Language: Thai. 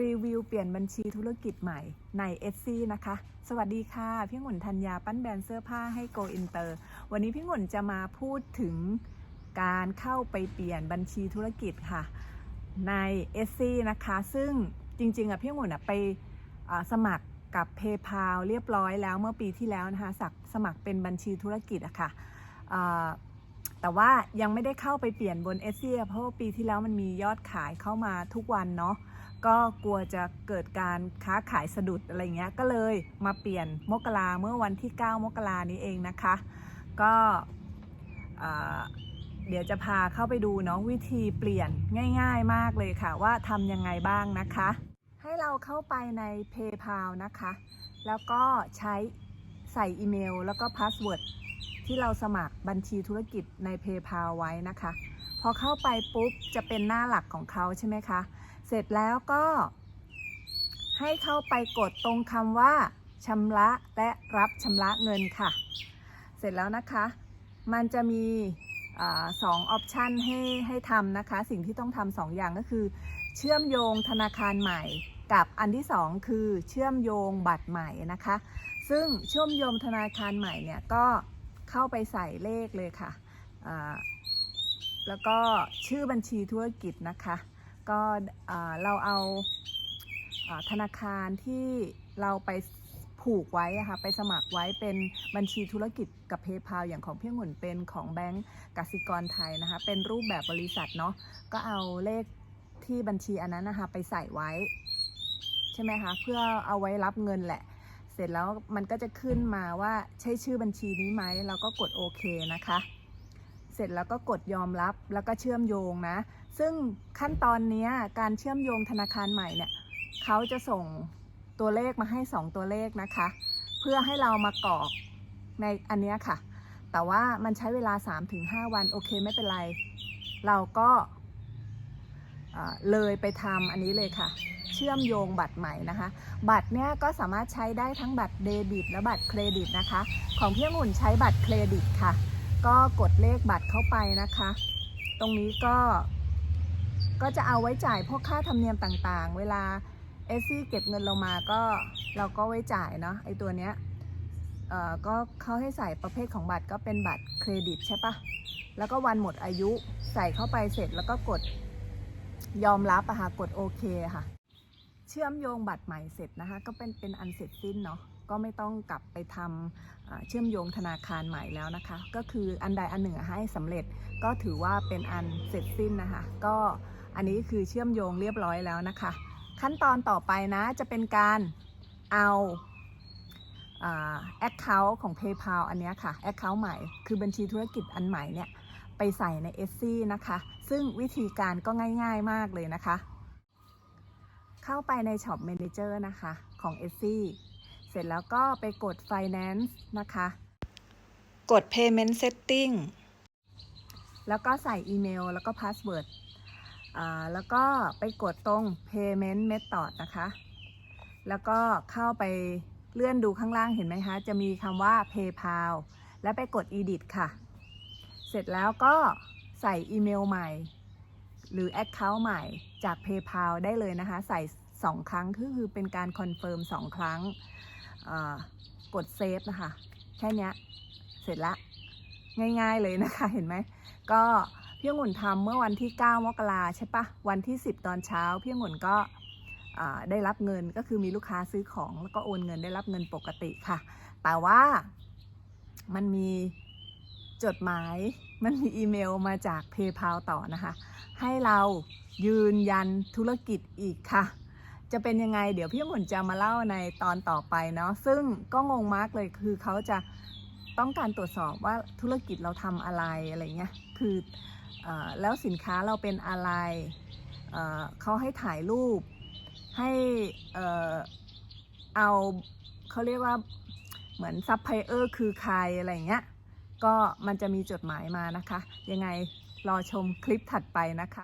รีวิวเปลี่ยนบัญชีธุรกิจใหม่ใน s อนะคะ สวัสดีค่ะ พี่หงุ่นธัญญาปั้นแบรนด์เสื้อผ้าให้ Go Inter วันนี้พี่หงุ่นจะมาพูดถึงการเข้าไปเปลี่ยนบัญชีธุรกิจค่ะใน s อนะคะ ซึ่งจริงๆอะพี่หงุ่นอะไปสมัครกับ PayPal เรียบร้อยแล้วเมื่อปีที่แล้วนะคะสักสมัครเป็นบัญชีธุรกิจอะค่ะอ่า แต่ว่ายังไม่ได้เข้าไปเปลี่ยนบน s อเชียเพราะว่าปีที่แล้วมันมียอดขายเข้ามาทุกวันเนาะก็กลัวจะเกิดการค้าขายสะดุดอะไรเงี้ยก็เลยมาเปลี่ยนมกราเมื่อวันที่ 9 มกรานี้เองนะคะ ก็เอ่อเดี๋ยวจะพาเข้าไปดูเนาะวิธีเปลี่ยนง่าย ๆมากเลยค่ะ ว่าทำยังไงบ้างนะคะ ให้เราเข้าไปใน PayPal นะคะ แล้วก็ใช้ใส่อีเมลแล้วก็พาสเวิร์ด ที่เราสมัครบัญชีธุรกิจใน PayPal ไว้นะคะ พอเข้าไปปุ๊บจะเป็นหน้าหลักของเขาใช่ไหมคะ เสร็จแล้วก็ ให้เข้าไปกดตรงคำว่าชำระและรับชำระเงินค่ะ เสร็จแล้วนะคะ มันจะมีอสองออปชันให้ให้ทำนะคะ สิ่งที่ต้องทำสองอย่างก็คือ เชื่อมโยงธนาคารใหม่กับอันที่สองคือเชื่อมโยงบัตรใหม่นะคะ ซึ่งเชื่อมโยงธนาคารใหม่เนี่ยก็ เข้าไปใส่เลขเลยค่ะ แล้วก็ชื่อบัญชีธุรกิจนะคะ ก็เราเอาธนาคารที่เราไปผูกไว้ค่ะไปสมัครไว้เป็นบัญชีธุรกิจกับ PayPal อย่างของพี่หุ่นเป็นของแบงก์กสิกรไทยนะคะ เป็นรูปแบบบริษัทเนาะก็เอาเลขที่บัญชีอันนั้นนะคะไปใส่ไว้ ใช่ไหมคะ เพื่อเอาไว้รับเงินแหละ เสร็จแล้วมันก็จะขึ้นมาว่าใช่ชื่อบัญชีนี้ไหมเราก็กดโอเคนะคะ เสร็จแล้วก็กดยอมรับแล้วก็เชื่อมโยงนะ ซึ่งขั้นตอนนี้การเชื่อมโยงธนาคารใหม่เนี่ยเขาจะส่งตัวเลขมาให้ 2 ตัวเลขนะคะ เพื่อให้เรามากรอกในอันนี้ค่ะ แต่ว่ามันใช้เวลา 3-5 วันโอเคไม่เป็นไร เราก็ เลยไปทำอันนี้เลยค่ะ เชื่อมโยงบัตรใหม่นะคะ บัตรเนี้ยก็สามารถใช้ได้ทั้งบัตรเดบิตและบัตรเครดิตนะคะ ของพี่องุ่นใช้บัตรเครดิตค่ะ ก็กดเลขบัตรเข้าไปนะคะ ตรงนี้ก็ก็จะเอาไว้จ่ายพวกค่าธรรมเนียมต่างๆ เวลาเอซี่เก็บเงินเรามาก็เราก็ไว้จ่ายเนาะไอตัวเนี้ยเอ่อก็เขาให้ใส่ประเภทของบัตรก็เป็นบัตรเครดิตใช่ปะแล้วก็วันหมดอายุใส่เข้าไปเสร็จแล้วก็กด ยอมรับอะค่ะกดโอเคค่ะ เชื่อมโยงบัตรใหม่เสร็จนะคะ ก็เป็นเป็นอันเสร็จสิ้นเนาะก็ไม่ต้องกลับไปทำเชื่อมโยงธนาคารใหม่แล้วนะคะ ก็คืออันใดอันหนึ่งให้สำเร็จก็ถือว่าเป็นอันเสร็จสิ้นนะคะ ก็อันนี้คือเชื่อมโยงเรียบร้อยแล้วนะคะ ขั้นตอนต่อไปนะจะเป็นการเอาแอคเคาท์ของ PayPal อันนี้ค่ะแอคเคาท์ใหม่ คือบัญชีธุรกิจอันใหม่เนี่ย ไปใส่ใน s อนะคะ ซึ่งวิธีการก็ง่าย ๆมากเลยนะคะ เข้าไปใน Shop Manager นะคะของ s อเสร็จแล้วก็ไปกด Finance นะคะ กด Payment Setting แล้วก็ใส่อีเมลแล้วก็พาสเวิร์ดอ่าแล้วก็ไปกดตรง Payment Method นะคะ แล้วก็เข้าไปเลื่อนดูข้างล่างเห็นไหมคะ จะมีคำว่า PayPal แล้วไปกด Edit ค่ะ เสร็จแล้วก็ใส่อีเมลใหม่ หรือ Account ใหม่จาก PayPal ได้เลยนะคะ ใส่ 2 ครั้งคือคือเป็นการคอนเฟิร์ม2 ครั้งกดเซฟนะคะ แค่นี้เสร็จละง่ายๆเลยนะคะเห็นไหม ก็พี่องุ่นทำเมื่อวันที่ 9 มกราใช่ปะวันที่ 10 ตอนเช้าพี่องุ่นก็ได้รับเงินก็คือมีลูกค้าซื้อของแล้วก็โอนเงินได้รับเงินปกติค่ะ แต่ว่ามันมี จดหมายมันมีอีเมลมาจาก PayPal ต่อนะคะ ให้เรายืนยันธุรกิจอีกค่ะ จะเป็นยังไงเดี๋ยวพี่หมุนจะมาเล่าในตอนต่อไปเนาะซึ่งก็งงมากเลยคือเขาจะต้องการตรวจสอบว่าธุรกิจเราทำอะไรอะไรเงี้ยคืออแล้วสินค้าเราเป็นอะไรเเขาให้ถ่ายรูป ให้เอาเขาเรียกว่าเหมือนซัพพลายเออร์คือใครอะไรเงี้ย ก็มันจะมีจดหมายมานะคะ ยังไงรอชมคลิปถัดไปนะคะ